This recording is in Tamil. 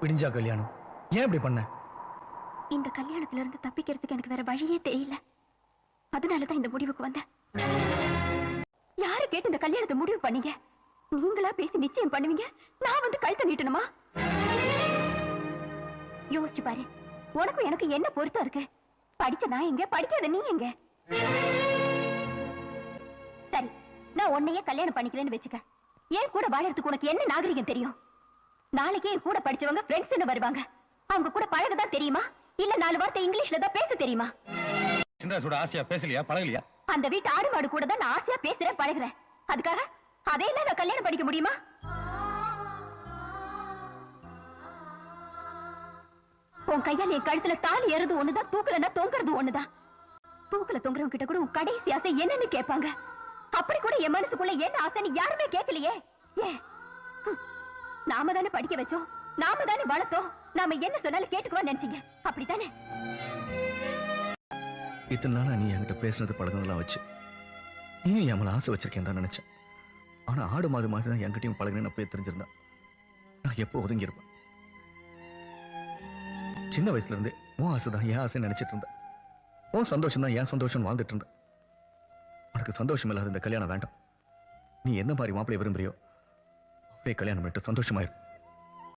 விடிஞ்சா கல்யாணம்? ஏன் இப்படி பண்ண? இந்த கல்யாணத்துல இருந்து தப்பிக்கிறதுக்கு எனக்கு வேற வழியே தெரியல. அதனாலதான் இந்த முடிவுக்கு வந்தேன். யாரு கேட்டு இந்த கல்யாணத்தை முடிவு பண்ணீங்க? நீங்களா பேசி நிச்சயம் பண்ணுவீங்க? நான் வந்து கழுத்த நீட்டணுமா? யோசிச்சு பாரு. உனக்கும் எனக்கு என்ன பொருத்தம் இருக்கு? படிச்ச நான் எங்க? படிக்காத நீ எங்க? சரி நான் உன்னையே கல்யாணம் பண்ணிக்கிறேன்னு வச்சுக்க. ஏன் கூட வாழறதுக்கு உனக்கு என்ன நாகரிகம் தெரியும்? நாளைக்கே என் கூட படிச்சவங்க ஃப்ரெண்ட்ஸ் வருவாங்க. அவங்க கூட பழகதான் தெரியுமா? இல்ல நாலு வார்த்தை இங்கிலீஷ்ல தான் பேச தெரியுமா? சின்ராசோட ஆசையா பேசலையா? பழகலையா? அந்த வீட்டு ஆடு மாடு கூட தான் நான் ஆசையா பேசுறேன் பழகுறேன். அதுக்காக அதையெல்லாம் நான் கல்யாணம் படிக்க முடியுமா? உன் கையால என் கழுத்துல தாலி ஏறது ஒண்ணுதான் தூக்கலன்னா தொங்குறது ஒண்ணுதான். தூக்கல தொங்குறவங்க கிட்ட கூட உன் கடைசி ஆசை என்னன்னு கேட்பாங்க. அப்படி கூட என் மனசுக்குள்ள என்ன ஆசைன்னு யாருமே கேட்கலையே. ஏன். நாம தானே படிக்க வச்சோம். நாம தானே வளர்த்தோம். நாம என்ன சொன்னாலும் கேட்டுக்குவான்னு நினைச்சீங்க. அப்படித்தானே? இத்தனை நாளா நீ என்கிட்ட பேசுனது பழகினதெல்லாம் வச்சு. நீ என் ஆசை வச்சிருக்கேன் தான் நினைச்சேன். ஆனா ஆடு மாதம் மாதிரி தான் என்கிட்டயும் பழகுனேன்னு அப்பயே தெரிஞ்சிருந்தேன் நான் எப்போ ஒதுங்கி இருப்பேன்? சின்ன வயசுல இருந்தே உன் ஆசை தான் என் ஆசை நினைச்சிட்டு இருந்தேன். உன் சந்தோஷம் தான் என் சந்தோஷம் வாழ்ந்துட்டு இருந்தேன். உனக்கு சந்தோஷம் இல்லாத இந்த கல்யாணம் வேண்டாம். நீ என்ன மாதிரி மாப்பிளைய விரும்புறியோ அப்பே கல்யாணம் பண்ணிட்டு சந்தோஷமாயிரு